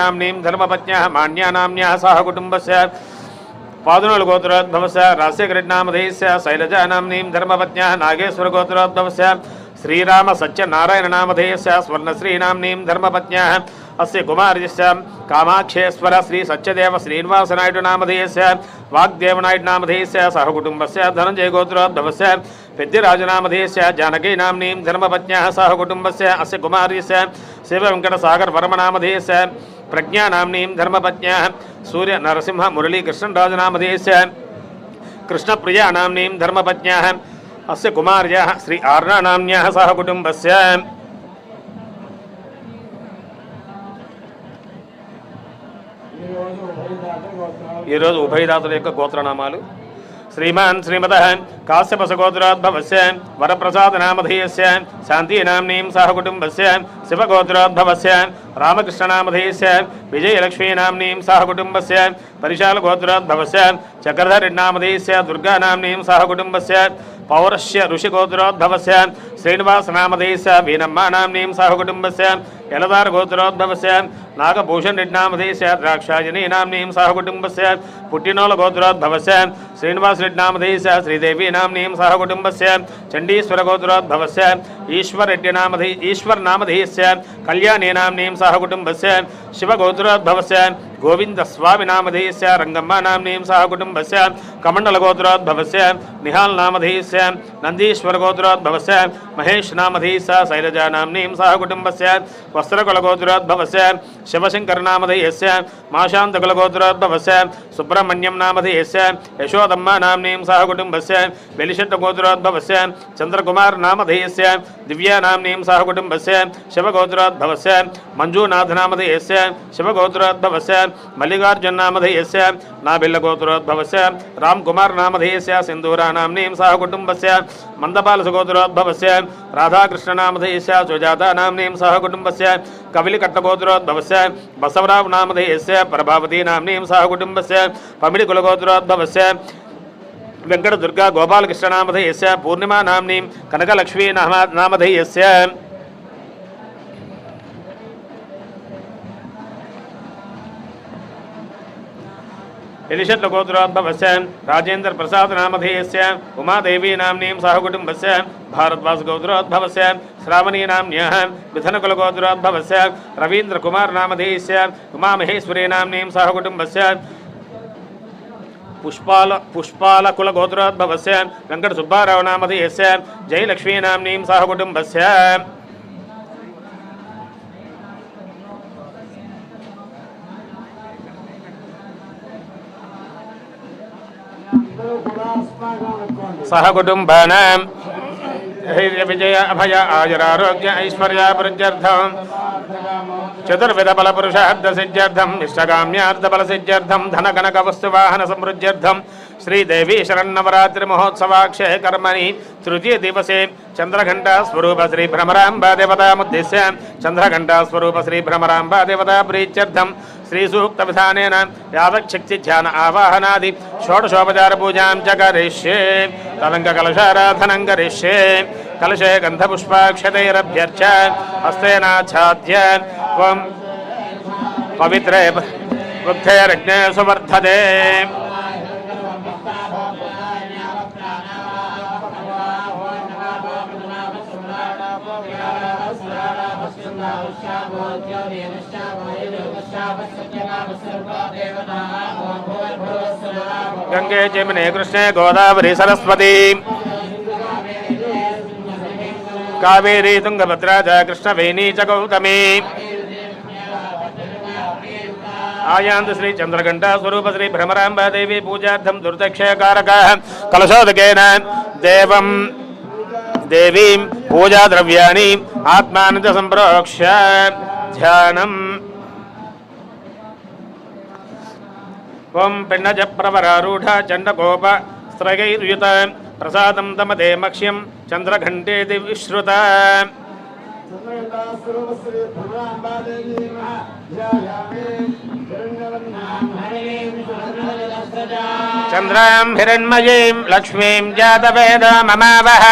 नाम्नीं धर्मपत्न्याः मान्यानाम्न्याः सह कुटुम्बस्य पादुनलगोत्रोद्भवस्य रास्यगृह्णामधेयस्य शैलजानाम्नीं धर्मपत्न्याः नागेश्वरगोत्रोद्भवस्य श्रीरामसत्यनारायणनामधेयस्य स्वर्णश्रीनाम्नीं अस्य कुमार्यस्य कामाक्षेश्वर अस्य शिववेङ्कटसागरवर्मनामधेयस्य प्रज्ञानाम्नीं धर्मपत्न्याः सूर्यनरसिंह मुरलीकृष्णराजनामधेयस्य कृष्णप्रियानाम्नीं धर्मपत्न्याः अस्य कुमार्याः श्री आर्णानाम्न्याः सह कुटुम्बस्य ఈరోజు ఉభయదాతుల యొక్క గోత్రనామాలు श्रीमान श्रीमद काश्यप सगोत्रोद्भवस्य वरप्रसादनामधेयस्य शान्तिनाम्नीं सहकुटुम्बस्य शिवगोत्रोद्भवस्य रामकृष्णनामधेयस्य विजयलक्ष्मीनाम्नीं सहकुटुम्बस्य परिशालगोत्रोद्भवस्य चक्रधरिनामधेयस्य दुर्गानाम्नीं सहकुटुम्बस्य पौरस्य ऋषिगोत्रोद्भवस्य శ్రీనివాస నామదేశ వీనమ్మానాంనీం సాహుకుటుంబస్య యలదార గోత్రోద్భవస్య నాగభూషణ రెడ్నామదేశ ద్రాక్షాయనీ నాంనీం సాహుకుటుంబస్య పుట్టినోళ్ళ గోత్రోద్భవస్య శ్రీనివాస రెడ్డి రెడ్నామదేశ శ్రీదేవీ నాంనీం సాహుకుటుంబస్య చండీశ్వర గోత్రోద్భవస్య ఈశ్వర రెడ్డి నామధి ఈశ్వర నామధేయస్య కళ్యాణీ నాంనీం సాహుకుటుంబస్య శివగోత్రోద్భవస్య గోవిందస్వామి నామధేయస్య రంగమ్మ నామ్నీం సహ కమండల కమండలగోత్రోద్భవస్య నిహాల్ నామధేయస్య నందీశ్వర గోత్రోద్భవస్య सह कुटुम्बस्य वस्त्रकुलगोत्रोद्भवस्य शिवशङ्करनामधेयस्य माशान्तकुलगोत्रोद्भवस्य सुब्रह्मण्यं नामधेयस्य यशोदम्मा नाम्नीं सह कुटुम्बस्य वेलिशट्टगोत्रोद्भवस्य चन्द्रकुमार नामधेयस्य दिव्या नाम्नीं सह कुटुम्बस्य शिवगोत्रोद्भवस्य मञ्जूनाथनामधेयस्य शिवगोत्रोद्भवस्य मल्लिकार्जुन नामधेयस्य नाभिल्लगोत्रोद्भवस्य रामकुमार नामधेयस्य सिन्दूरा नाम्नीं सह कुटुम्बस्य मन्दपालसगोत्रोद्भवस्य राधाकृष्णनामधेयस्य सुजाता नाम्नीं सह कुटुम्बस्य कविलिकट्टगोत्रोद्भवस्य बसवराव नामधेयस्य प्रभावती नाम्नीं सह कुटुम्बस्य पमिडिकुलगोत्रोद्भवस्य वेङ्कटदुर्गा गोपालकृष्णनामधेयस्य पूर्णिमा भारद्वासगोत्रोद्भवस्य श्रावणी नाम्न्यः मिथुनकुलगोत्रोद्भवस्य रवीन्द्रकुमार नामधेयस्य उमामहेश्वरी नाम्नीं सह कुटुम्बस्य पुष्पाल पुष्पालकुलगोत्रोद्भवस्य वेङ्कटसुब्बाराव नामधेयस्य जयलक्ष्मी सहकुटुम्बानां धैर्यविजय अभय आयुरारोग्य ऐश्वर्याभिवृद्ध्यर्थं चतुर्विधबलपुरुषार्थसिद्ध्यर्थं विश्वकाम्यार्थबलसिद्ध्यर्थं धनकनकवस्तुवाहनसमृद्ध्यर्थं श्रीदेवी शरन्नवरात्रिमहोत्सवाक्षे कर्मणि तृतीय दिवसे चन्द्रघण्टास्वरूप श्रीभ्रमराम्बा देवतामुद्दिश्य चन्द्रघण्टास्वरूप श्रीभ्रमराम्बा देवता प्रीत्यर्थं श्रीसूक्तविधान यावच्छक्ति ध्यान आवाहना षोडशोपचार पूजा च तदंग कलशाराधन करिष्ये कलशे गन्धपुष्पाक्षतैरभ्यर्च हस्तेनाच्छाद्य त्वं पवित्रे वृद्धेरग्ने सुवर्धते Yeah. गंगे जमुने कृष्ण गोदावरी सरस्वती। कावेरी तुंगभद्रा च कृष्णवेणी च गौतमी। आयांत श्री चंद्रघंटा स्वरूप श्री भ्रमरांब देवी पूजा दुर्दक्ष कारक कलशोदक देवं देवीं पूजा द्रव्याणी आत्मा संप्रोक्ष ध्यानम्। ఓం పిన్నజ ప్రవరారూఢ చండకోప స్త్రగైర్యుత ప్రసాదం తమదే మక్ష్యం చంద్రఘంటేది విశ్రుత చంద్రాం హిరణ్మయీం లక్ష్మీం జాతవేద మమావహ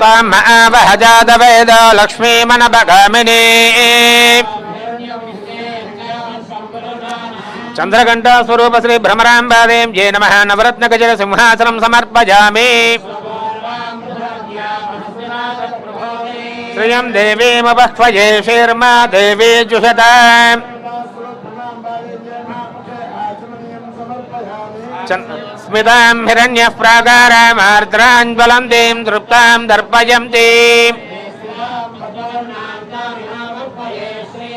ताम आवह जातवेद लक्ष्मीमनपगामिनी చంద్రఘంటా స్వరూప శ్రీ భ్రమరాంబాదేం జయ నమ నవరత్న గజల సింహాసనం సమర్పజామి శ్రియం దేవీమపహ్వయే శీర్మా దేవీ జుషత స్మితాం హిరణ్య ప్రాకారామార్ద్రాంజ్వలంతీం తృప్తాం దర్పయంతి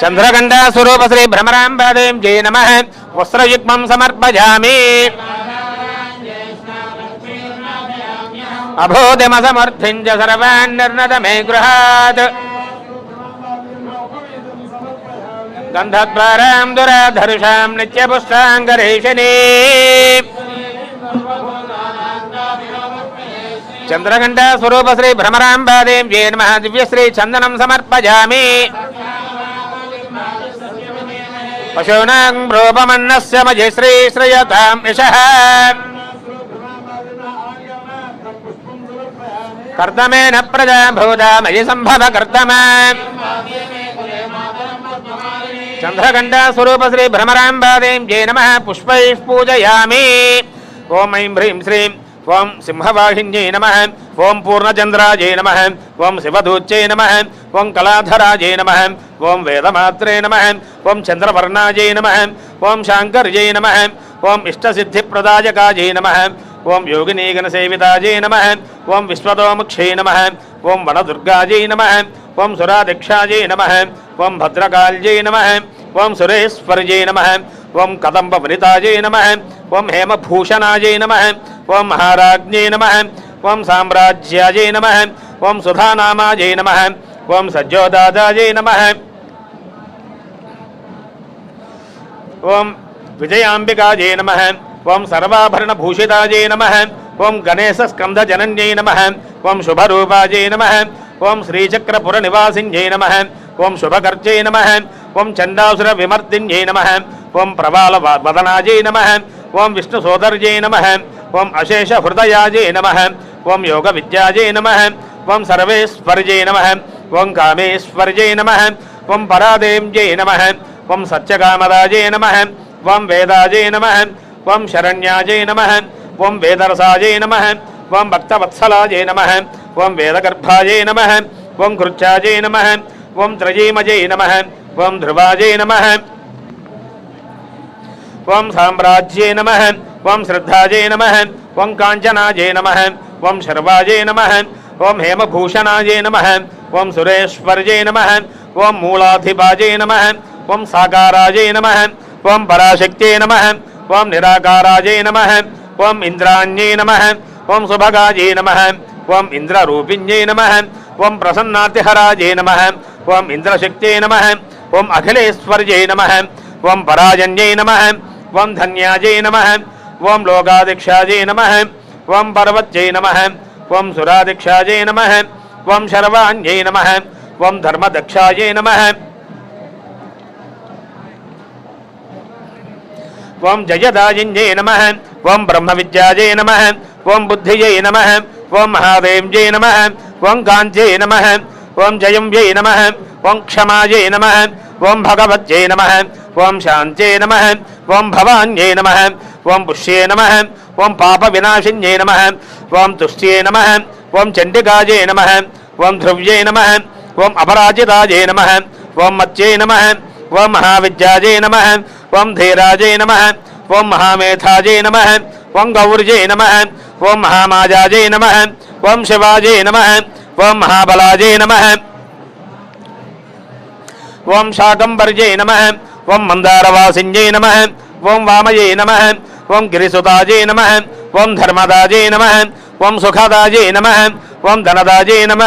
చంద్రగండా స్వరూప శ్రీ భ్రమరాంబాదేం జయ నమ వస్త్రయుగ్మం సమర్పజామి అభూతిమసమర్థించ సర్వాన్ నిర్ణత మే గృహాత్ గంధద్వారాం దురాధరుషాం నిత్యపుష్టాంగరేషిణీ చంద్రగంట స్వరూప శ్రీ భ్రమరాంబాదేం జయ నమ దివ్యశ్రీ చందనం సమర్పజామి పశూనాం రూపమన్నస్య మజశ్రీ శ్రయతాం యశః కర్తమేన ప్రజా భూదా మయి సంభవ కర్తమ చంద్రగంట స్వరూప శ్రీ భ్రమరాంబాదేం జయ నమ పుష్పై పూజయామి ఓం ఐం హ్రీం శ్రీం ఓం సింహవాహిన్యై నమ ఓం పూర్ణచంద్రాజై నమ ఓం శివదూత్యై నమ ఓం కళాధరాజై నమ ఓం వేదమాత్రే నమ ఓం చంద్రవర్ణాజై నమ ఓం శాంకర్యై నమ ఓం ఇష్టసిద్ధిప్రదాయకాజై నమ ఓం యోగినీగణసేవితాజై నమ ఓం విశ్వతోముక్షై నమ ఓం వనదుర్గాజై నమ ఓం సురాదిక్షాజై నమ ఓం భద్రకాల్యై నమ ఓం సురేశ్వర్యై నమ ఓం కదంబవనితాజై నమ ఓం హేమభూషణాజై నమ ओं महाराज्ञे नम ओं साम्राज्याय नम ओं सुधानामाय नम ओं सज्जोदादाय नम ओं विजयांबिकाय नम ओं सर्वाभरणभूषिताय नम ओं गणेशस्कंधजनन्यै नम ओं शुभरूपाय नम ओं श्रीचक्रपुरनिवासिन्यै नम ओं शुभकर्जय नम ओं चंडासुर विमर्दिन्यै नम ओं प्रबाल वदनाय नम ओं विष्णुसोदर्यै नम ओम अशेष हृदयाजे नम ओम योग विद्याजे नम ओम सर्वेस्वर्जे नम ओं कामेस्वर्जे नम ओं परादेव्ये नम ओं सत्यकामदाजे नम ओं वेदाजे नम ओं शरण्याजे नम ओं वेदरसाजे नम ओं भक्तवत्सलाजे नम ओं वेदगर्भाजे नम ओं कृच्छाजे नम ओं त्रजीमजे नम ओं ध्रुवाजे नम ओं साम्राज्ये नम ओं श्रद्धाजय नम ओं कांचनाजय नम ओं शर्वाजय नम ओं हेमभूषणाजय नम ओं सुरेश्वर्जय नम ओं मूलाधिपाजय नम ओं साकाराजय नम ओं पराशक्त नम ओं निराकाराजय नम ओं इंद्राण्यै नम ओं सुभगाजय नम ओं इंद्ररूपिण्यै नम ओं प्रसन्नातिहराजय नम ओं इंद्रशक्त नम ओं अखिलेश्वर्यै नम ओं पराजन्य नम ओं धन्याजय नम ओम लोकादिक्षाजय नम ओम पर्वत्य नम ओम सुरादिक्षाजय नम ओम शर्वाण्य नम ओम धर्मदक्षाय नम ओम जयदाजिंजय नम ओं ब्रह्म विद्याजय नम ओम बुद्धिजय नम ओं महादेव जय नम ओम कांजय नम ओं जयम जय नम ओम क्षमाजय नम ओं भगवत जय नम ओं शांत नम ओम भवान्य नम ఓం పుష్యే నమ ఓం పాప వినాశిన్యే నమ ఓం తుష్ట్యే నమ ఓం చండికాజే నమ ఓం ధ్రువ్యే నమ ఓం అపరాజితాజే నమ ఓం మత్యై నమ ఓం మహావిద్యాజే నమ ఓం ధీరాజే నమ ఓం మహామేధాజే నమ ఓం గౌర్జే నమ ఓం మహామాజాజే నమ ఓం శివాజే నమ ఓం మహాబలాజే నమ ఓం శాకంబర్జే నమ ఓం మందారవాసిన్యై నమ ఓం వామయే నమ ఓం గిరిసుతాజై నమ ఓం ధర్మదాజే నమ ఓం సుఖదాజే నమ ఓం ధనదాజే నమ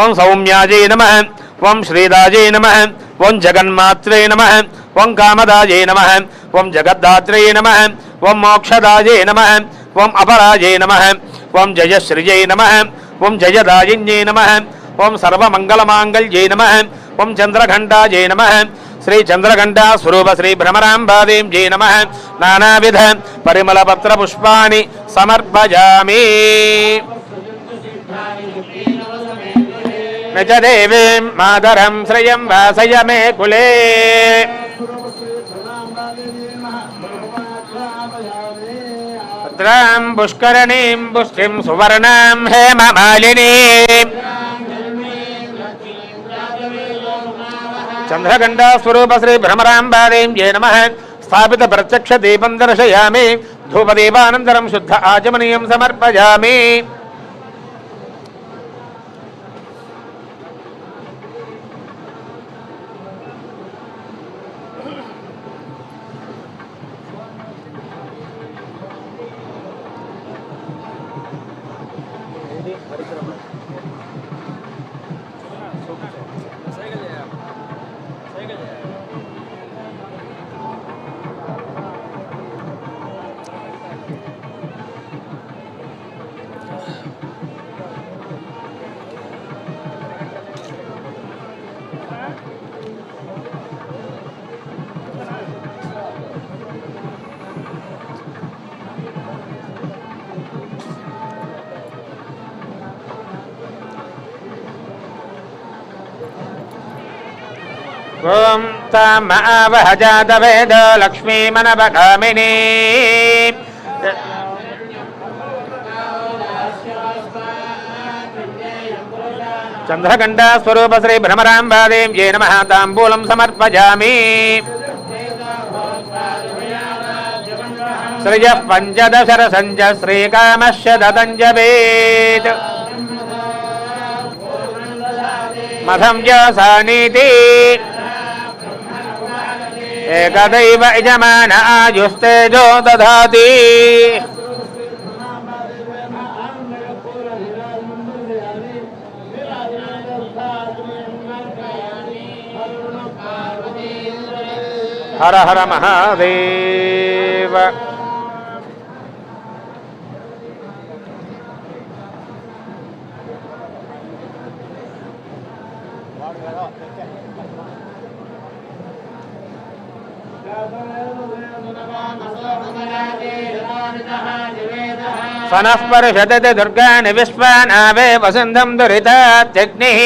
ఓం సౌమ్యాజే నమ ఓం శ్రీదాజే నమ ఓం జగన్మాత్రే నమ ఓం కామదాజే నమ ఓం జగద్దాత్రే నమ ఓం మోక్షదాజే నమ ఓం అపరాజే నమ ఓం జయశ్రిజే నమ ఓం జయదాజిన్యే నమ ఓం సర్వమంగళమాంగళ్యే నమ ఓం చంద్రఘంటాజే నమ శ్రీ చంద్రకంఠా స్వరూప శ్రీ భ్రమరాంబాదీం జై నమ నానావిధ పరిమళ పత్ర పుష్పాన్ని సమర్పయామి నచ దేవీం మాదరం శ్రియం వాసయ మే కులే పుష్కరణీం పుష్టిం సువర్ణాం హేమ మాలినీ चंद्रघंटा स्वरूप श्री भ्रमरांबादें जय नम। स्थापित प्रत्यक्ष दीपं दर्शयामि। धूपदीपानंतरं शुद्ध आचमनीय समर्पयामि। ॐ तामावह जातवेद लक्ष्मीमनपकामिनी చంద్రకంఠస్వరూప శ్రీ భ్రమరాంబాదేం ఏ నమ. తాంబూలం సమర్పయామి శ్రియ పంచదశర సంజ శ్రీకామశ దంజవేత్ మథం జాసానీతి ఏకదైవ యజమాన ఆయుస్తేజో దధాతి హర హర మహాదేవ Thank you. स्वनः दुर्गा दुर्गाणि विश्वानावे वसन्तं दुरितात्यग्निः